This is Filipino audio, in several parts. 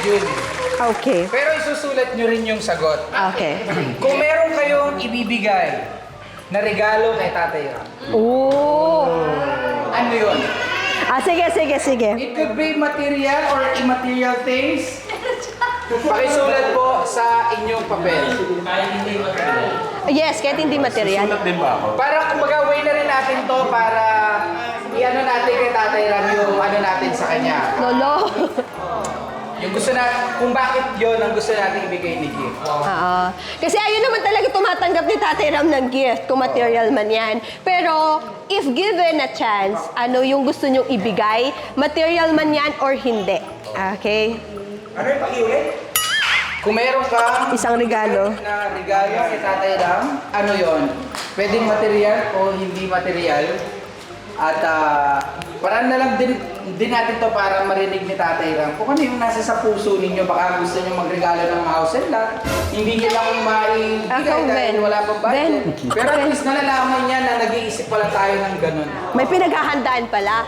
June. Okay. Pero isusulat nyo rin yung sagot. Okay. Kung meron kayong ibibigay na regalo kay Tatay Ram, Oo. ano yun? Ah, sige, sige, sige. It could be material or immaterial things. Pakisulat po sa inyong papel. Yes, kahit hindi material. Para kumbaga way na rin natin to para i-ano natin kay Tatay Ram yung ano natin sa kanya. Lolo. Yung gusto na, kung bakit yon ang gusto natin ibigay ni gift. Oo. Kasi ayun naman talaga tumatanggap ni Tatay Ram ng gift, kung material man yan. Pero, if given a chance, ano yung gusto nyong ibigay, material man yan or hindi. Okay? Kung meron ka Isang regalo. na regalo kay Tatay Ram, ano yon? Pwedeng material o hindi material. At ah, parang na lang din, din natin to para marinig ni Tatay Ram kung ano yung nasa sa puso ninyo. Baka gusto nyo magregalo ng mouse and lot. Hindi nyo lang maibigay dahil Ben. wala pang budget. Ben. Pero at least nalalaman niya na nag-iisip pala tayo ng ganun. May pinaghahandaan pala.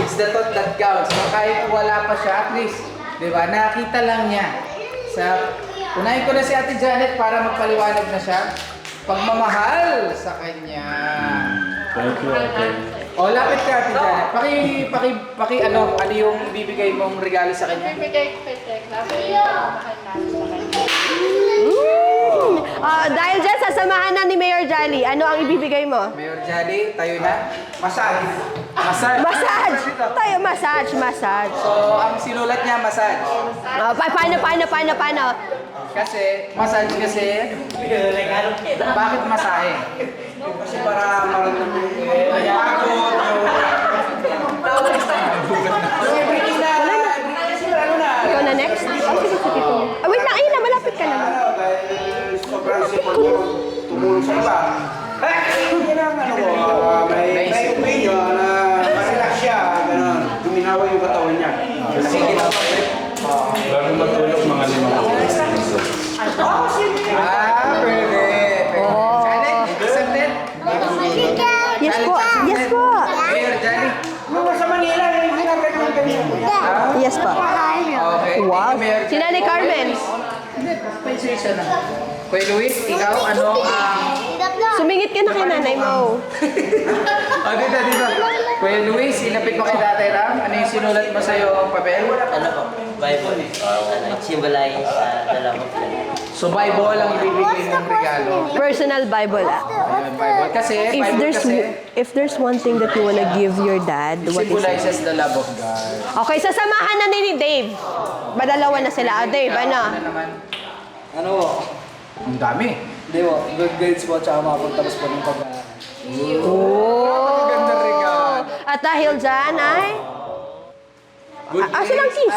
It's the thought that counts. So kahit wala pa siya, at least, di ba, nakita lang niya. Sa, unahin ko na si Ate Janet para magpaliwanag na siya. Pagmamahal sa kanya. Thank you, Ate. O, lapit ka Ate Janet. Paki, paki, paki, ano, ano yung bibigay mong regalo sa kanya? Bibigay ko kay Tekla, sa kanya. Ah, dahil dyan, sasamahan na ni Mayor Jolly. Ano ang ibibigay mo? Mayor Jolly, tayo na. Massage. Massage. Massage! Tayo, massage, massage. So, ang sinulat niya, massage. Ah, pa paano, paano, paano, paano? Kasi, massage kasi, bakit masahe? Kasi para maramdaman yung pagod, yung everything na, kasi ano na. Ikaw na next? Oh, sige, sige. Ah, wait lang, ayun na, malapit ka na. Dahil sobrang sipag mo tumulong sa iba. Eh, ano ko, ah, may may opinion na masrelax siya, gano'n. Guminawa yung katawan niya. Sige na. Bago matulog, mga limang oras. Ah, pwede. pwede. Oh. Janet, accepted? Yes po, yes po. Mayor Jolly. Nung sa Manila, hindi na ganyan ganyan. Yes po. Okay. Wow. Thank you, Mayor Si Nanay. Carmen. Hindi, pensation na. Kuya Luis, ikaw, ano ang... Sumingit ka na kay nanay mo. Oh, dito, dito. Kuya Luis, ilapit mo kay Tatay Ram. Ano yung sinulat mo sa'yo papel? ano po, Bible. Ano, symbolize sa dalawang So, Bible ang ibibigay mong regalo. Personal Bible. ah. Ayun, Bible. Kasi, If Bible there's kasi, if there's one thing that you wanna give your dad, it what is it? symbolizes the love of God. Okay, sasamahan na ni Dave. Badalawa na sila. Ah, Dave, ano? Ano naman? Ano po? Ang dami. Hindi po, good grades po, tsaka makapagtapos po ng pag-aaral. At dahil dyan ay... Good Ah, asan ang kiss?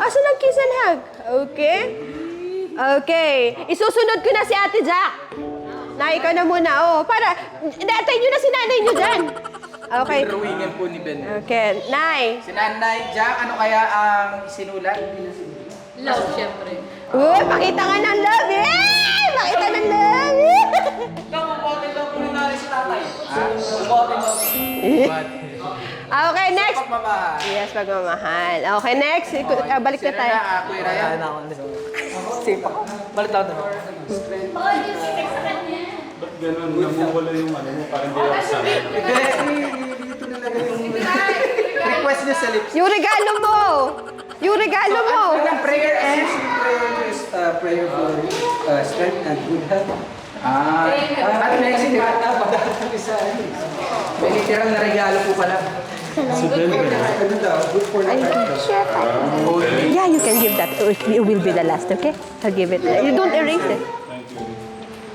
Asan ang kiss and hug? Okay? Okay. Isusunod ko na si Ate Jack. Na, ikaw na muna. Oh, para... Datay nyo na si nanay nyo dyan. Okay. Drawingan po ni Ben. Okay. Nay. Si Nanay Jack, ano kaya ang sinulat? Love, syempre. Uy, pakita nga ng love. Eh! Pakita ng love. Ah, okay, next. Pagmamahal. Yes, pagmamahal. Okay, next. Iku- ah, balik na Sino tayo. na, ah, Kuya Ryan? Kaya na ako. Sipa ko. Balik na. Ba't ganun? Namumula yung ano mo, parang hindi ako sana. Dito na lang yung request niya sa lips. Yung regalo mo. Yung regalo mo. Ano ng prayer and Prayer is uh, prayer for uh, strength and good health. Ah, at may literal, may literal na regalo po pala. Si Ben, Ano daw? Good for the heart. Yeah, you can give that. It will be the last, okay? I'll give it. You don't erase it. Thank you.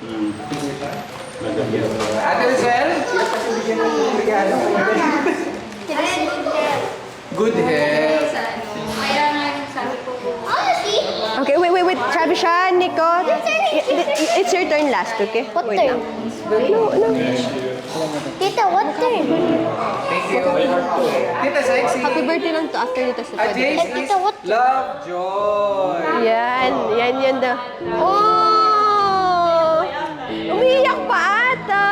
Hmm. Ate Rizal, good health. Okay, wait, wait, wait. Sabi siya, Nico. It's your turn last, okay? What Wait turn? No, no. Tita, what turn? Thank you. Tita Sexy. Happy birthday lang to after nito sa Jace Tita, what- love, joy. Yan, yan, yan daw. Oh! Umiiyak pa ata.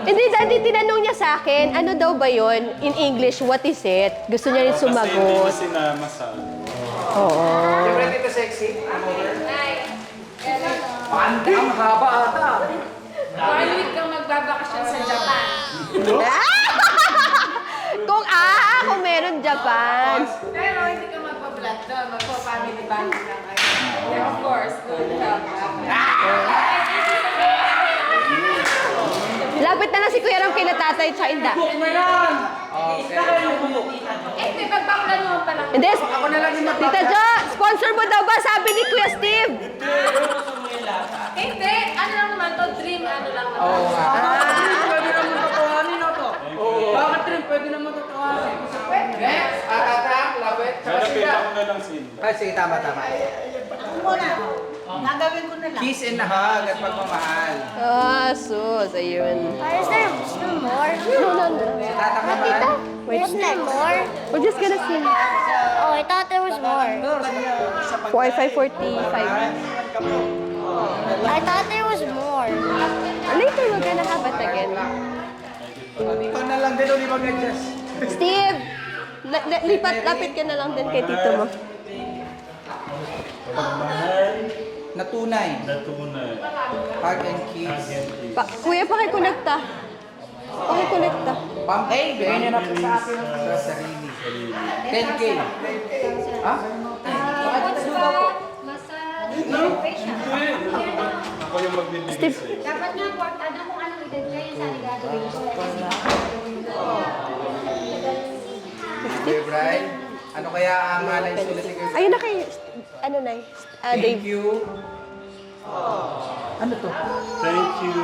Hindi, dati tinanong niya sa akin, ano daw ba yon In English, what is it? Gusto niya rin Kasi hindi niya sumagot. sinama sa Oo. Siyempre dito sexy. Ang haba ata. One week kang magbabakasyon sa Japan. kung ah, kung meron Japan. Pero hindi ka magpa-vlog doon. Magpa-family bonding lang of course. Good help. Lapit na lang si Kuya Ram kay natatay tsaka inda. Eh, may pagbaklan mo pa lang. Hindi, Tita Jo, sponsor mo daw ba? Sabi ni Kuya Steve. Hindi. Ano lang naman to? Dream ano lang naman. Oo nga. Pwede naman tatawanin na to. Bakit rin pwede naman tatawanin? Next, atatak, lapit, tsaka sila. ako na lang sin. Ay, sige, tama, tama. Gagawin ko na lang. Kiss and hug at pagmamahal. Ah, sus, ayun. Is there still more? No, no, no. Tatak naman. There's still more? We're just gonna sing. Oh, I thought there was more. 4545. I thought there was more. Later, we're gonna have it again. Ikaw na lang din, uli mag-adjust. Steve, la- la- lipat, lapit ka na lang din kay tito mo. Pagmahal Na tunay. na tunay. Hug and kiss. Pa, kuya, pakikonekta. Pakikonekta. Pam, hey, bigay niyo na po sa akin sa sarili. 10K. Ha? Ako yung magbibigay sa'yo. Dapat nga important kung anong edad kayo sa gagawin ko. Brian. Ano kaya ang alay sulit ni? Ayun na kay, ano na, ah, Thank Dave. you. Ano to? Thank you.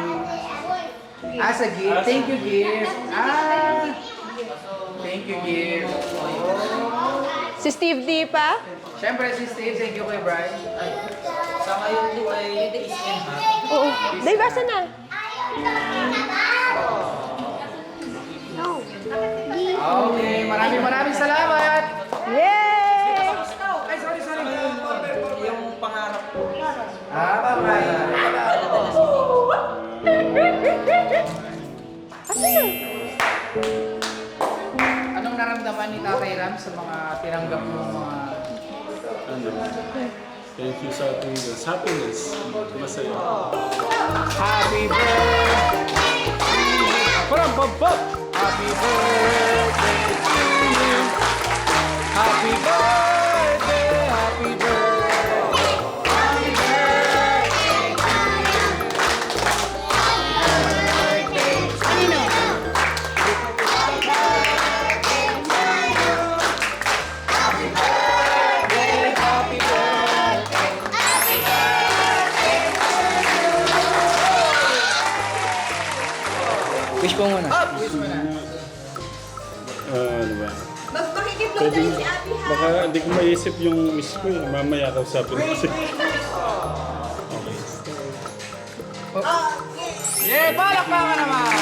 As a gift. Thank you, gift. Ah. Thank you, gift. Si Steve D pa? Siyempre, si Steve, thank you kay Brian. Sa ngayon po ay kiss and hug. Oo. Dave, asa na? Okay, Ram sa mga tinanggap mo mga... Ano? Thank you sa happiness. Happiness. Masaya. Happy birthday! Parang babab! Happy birthday hindi ko maisip yung wish ko. eh. Mamaya kausapin ko siya. Yeah, palakpakan naman!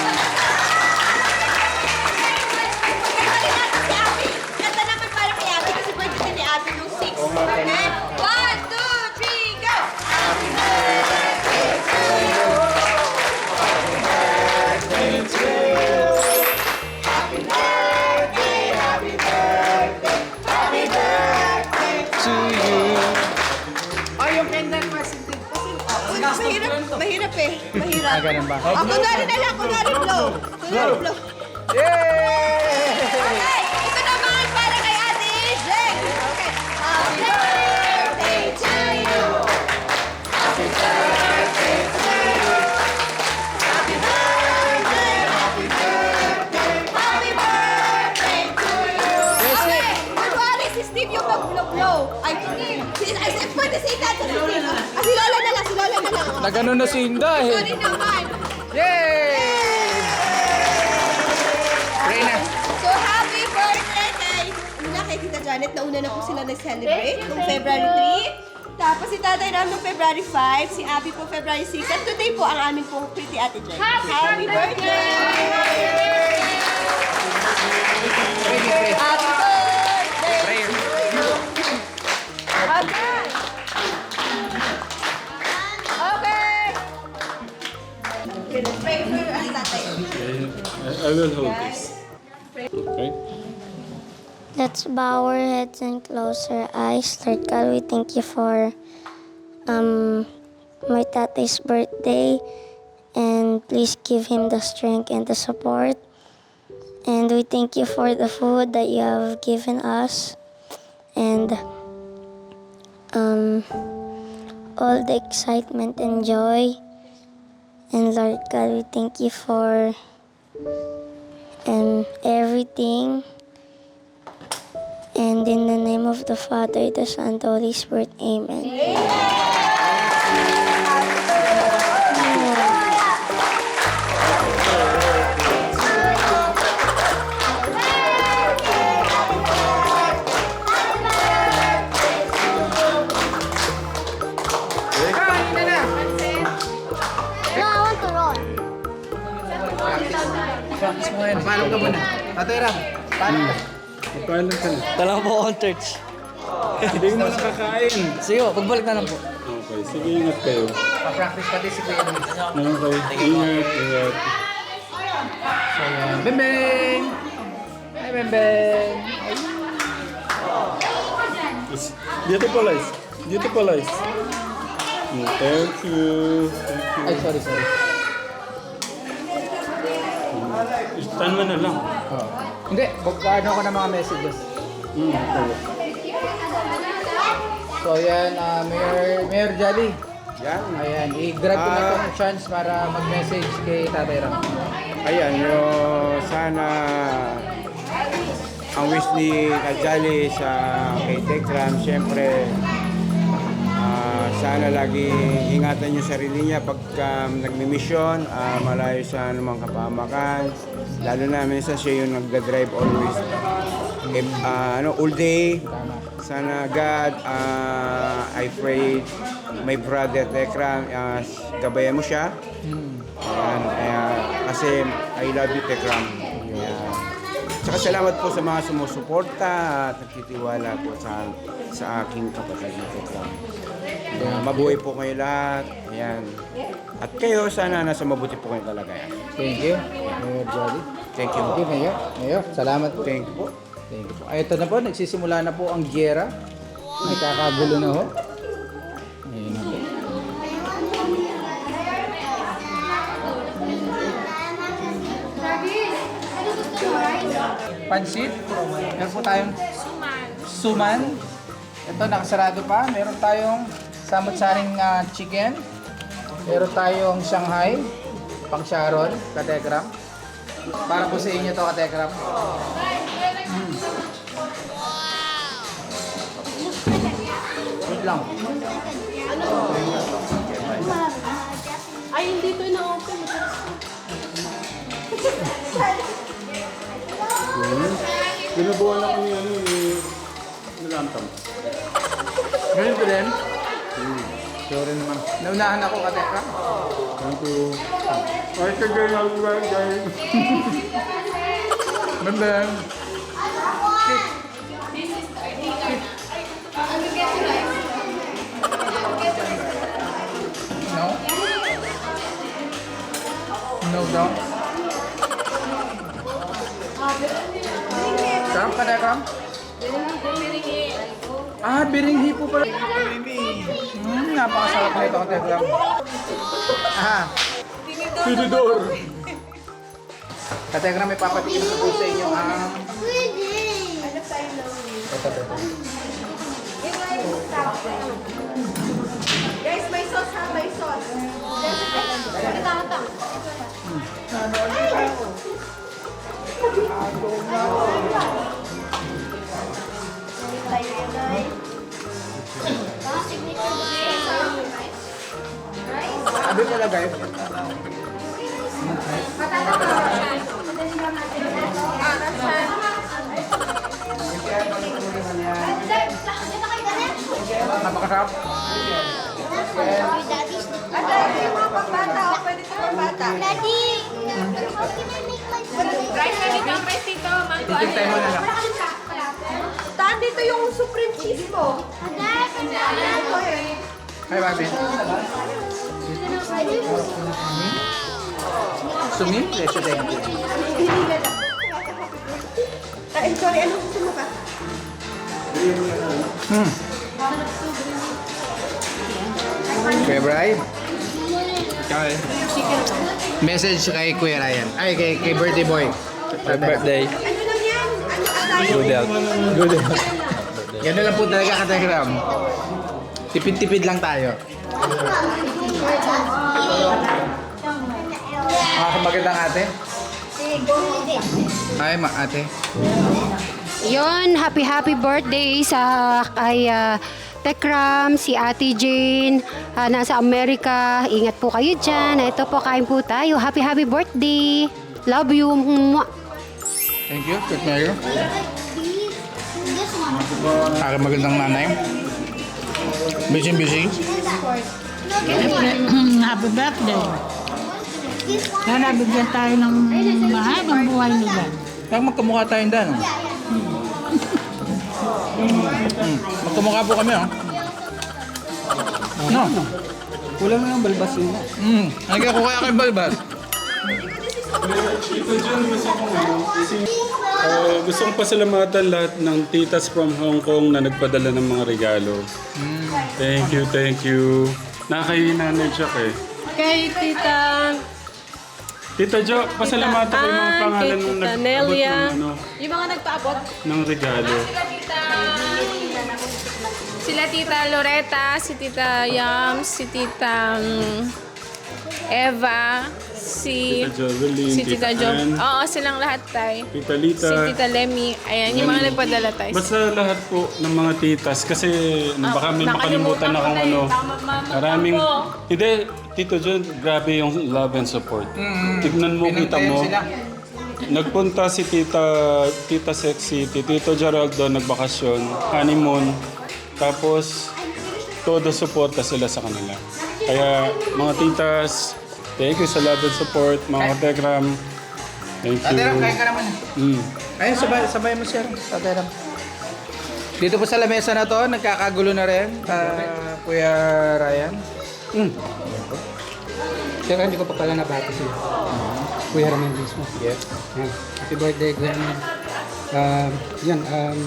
Ganun ba? Ah, kunwari na lang, kunwari blow. Kunwari blow. Yay! Nagano na si Inda eh. Sorry naman. Yay! Pray na. So, happy birthday kay, ano na, kay Tita Janet. Nauna na po sila nag-celebrate noong February 3. Tapos si Tatay Ram noong February 5, si Abby po February 6, at today po ang aming pong pretty ate Jen. Happy birthday! Happy birthday! I, will hold this. Okay? Let's bow our heads and close our eyes. Lord God, we thank you for um, my tatay's birthday. And please give him the strength and the support. And we thank you for the food that you have given us. And um, all the excitement and joy. And Lord God, we thank you for um, everything. And in the name of the Father, the Son, the Holy Spirit, Amen. Kain ka muna. Tatay Ram, paalam ka. Magpaalam ka na. Talang po akong church. Hindi mo nakakain. Sige po, pagbalik na lang po. Okay, sige ingat kayo. Pa-practice pati si Kuya Luis. Okay, ingat, ingat. So, yan. Bembeng! Hi, Bembeng! It's beautiful eyes. Beautiful eyes. Mm, Thank you. Thank you. Ay, sorry, sorry. Stand mo na lang. Oh. Hindi, ano ko ng mga messages. Mm, okay. So, yan, ah, Mayor, Mayor Jolly. Yan. Ayan, i-grab ko na Ah. itong chance para mag-message kay Tatay Ram. Ayan, yo, sana ang wish ni Kajali sa kay Tekram, siyempre, sana lagi ingatan niyo sarili niya pagka nagmi-mission, ah, malayo sa anumang kapamakan. Lalo na minsan siya yung nagda-drive always. If, ah, ano, all day. Sana God, ah, I pray my brother Tekram, ah, gabayan mo siya. Ayan, kaya, kasi I love you, Tekram. Ayan. Tsaka salamat po sa mga sumusuporta at nagtitiwala po sa sa aking kapatid na Tekram. Ayan, mabuhay po kayo lahat. Ayan. At kayo, sana nasa mabuti po kayong kalagayan. Thank you, Mayor Jolly. Thank you. Thank you, Mayor. Mayor, salamat po. Thank you po. Thank you po. Ay, ito na po, nagsisimula na po ang giyera. Nagkakagulo na ho. Ayun na po. Pansit. Meron po tayong suman. Suman. Ito, nakasarado pa. Meron tayong samot-saring ah, chicken. Meron tayong Shanghai. Pang Sharon, katekram. Para po sa inyo to, katekram. Wait lang. Ay, hindi to na-open. Binabuhan ako ni ano ni Nilantam. Ganun ko din. Sorry naman. Naunahan ako, katekram. Thank you. Ay, kagay na ako guys. Bembeng. No? No daw? Sarap ka na, Kam? Ah, biringhi po pala. Hmm, napakasarap na ito, Katekram. Ah, Tinidor. Katekram, may papatikin ko po sa inyo ang... Ito, ito, ito. Guys, may sauce ha, may sauce. Sabi ko lang, guys. Napakasarap. At dahil yung mga pambata, oh, pwede ito pambata. Daddy, how can I make my Rice na dito, rice dito, mango. Titig tayo mo na lang. Tan, dito yung supreme cheese mo. Hi, Bobby. Sumimple siya thank you. Ay, sorry, ano gusto mo pa? Hmm. Kuya Bri? Message kay Kuya Ryan. Ay, kay, kay birthday boy. Happy birthday. Ano lang yan? Ano atay? Good health. Good health. Ganun lang po talaga ka-telegram. Tipid-tipid lang tayo. Mga magandang ate. Ay, ma ate. Yon, happy happy birthday sa kay ah, Tekram, si Ate Jane, ah, nasa Amerika. Ingat po kayo dyan. Ito po, kain po tayo. Happy happy birthday. Love you. Mwah. Thank you, Kurt Mayor. Para magandang nanay. Busy, busy. Happy birthday. Sana bigyan tayo ng mahabang buhay nila. Parang magkamukha tayong dan. Oh. Mm. Magkamukha po kami, oh. No? Kulang na ng balbas yun. Mm. Ano ko kaya kay Balbas? John, gusto ko uh, gusto kong pasalamatan lahat ng titas from Hong Kong na nagpadala ng mga regalo. Thank you, thank you. Nakakayo nanay Jack eh. Kay Tita Tita Jo, pasalamatan ko yung mga Ann, pangalan ng Tita nag-abot Nelia. ng, ano, Yung mga nagpaabot. ng regalo. Tita Sila Tita Loretta, si Tita Yams, si Tita mm, Eva, si Tita Jovelyn, si Tita Tita Jo. Oo, silang lahat tay. Tita Lita. Si Tita Lemmy. Ayan, yung mga nagpadala tay. Basta lahat po ng mga titas kasi baka may makalimutan ko akong na eh. ano. Tama, mama Maraming ko. Hindi, Tito John, grabe yung love and support. Tignan mo, kita mo. sila. Nagpunta si Tita Tita Sexy, si Tito Geraldo nagbakasyon, honeymoon. Tapos todo suporta sila sa kanila. Kaya mga titas, thank you sa love and support, mga kategram. Thank you. Ate Ram, kain ka naman. Mm. Ayun, sabay, sabay mo sir. Ate Ram. Dito po sa lamesa na to, nagkakagulo na rin. ah, Kuya Ryan. Mm. Pero hindi ko pa pala nabati sila. Kuya Ramon mismo. Yes. Yan. Happy birthday, Kuya Ramon. Um, yan, um,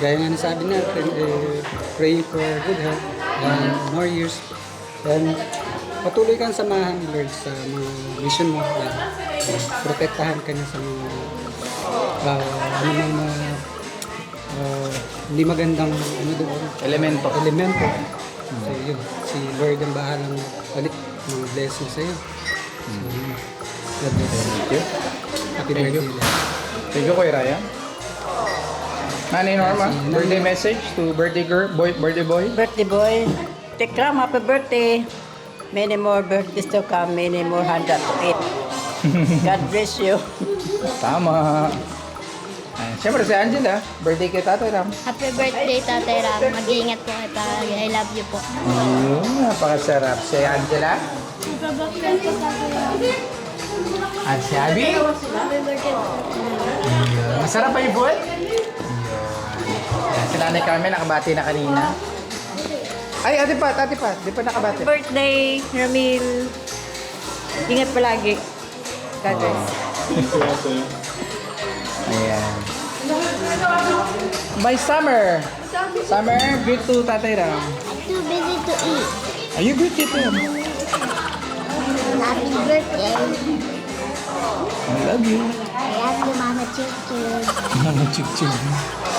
gaya nga nasabi natin, eh, pray for good health and more years. And patuloy kang samahan ni Lord sa mga mission mo. Yan. Protektahan ka niya sa mga uh, ano mga uh, hindi magandang ano doon, Elemento. elemento. So yun, si Lord ang bahalang balik ng blessing sa iyo. So, God bless. Thank you. Happy Thank you. birthday. Thank you, Kuya Ryan. Nanay Norma, birthday message to birthday girl, boy, birthday boy. Birthday boy. Tekram, happy birthday. Many more birthdays to come, many more handa to eat. God bless you. Tama. Ayan. Siyempre si Angela, birthday kay Tatay Ram. Happy birthday, Tatay Ram. Mag-iingat po kayo palagi. I love you po. Ayun, napakasarap. Si Angela. At si Abby. Ayun. Masarap ba yung food? Ayun. Si Nanay Carmen nakabati na kanina. Ay, Ate Pat, Ate Pat, di pa nakabati. Birthday, Ramil. Ingat palagi. God bless. Ayan. By Summer. Summer, good to Tatay Ram. Too busy to eat. Are you good tito? Happy birthday. I love you. I love you, Mama Chicken. Mama chuk chuk.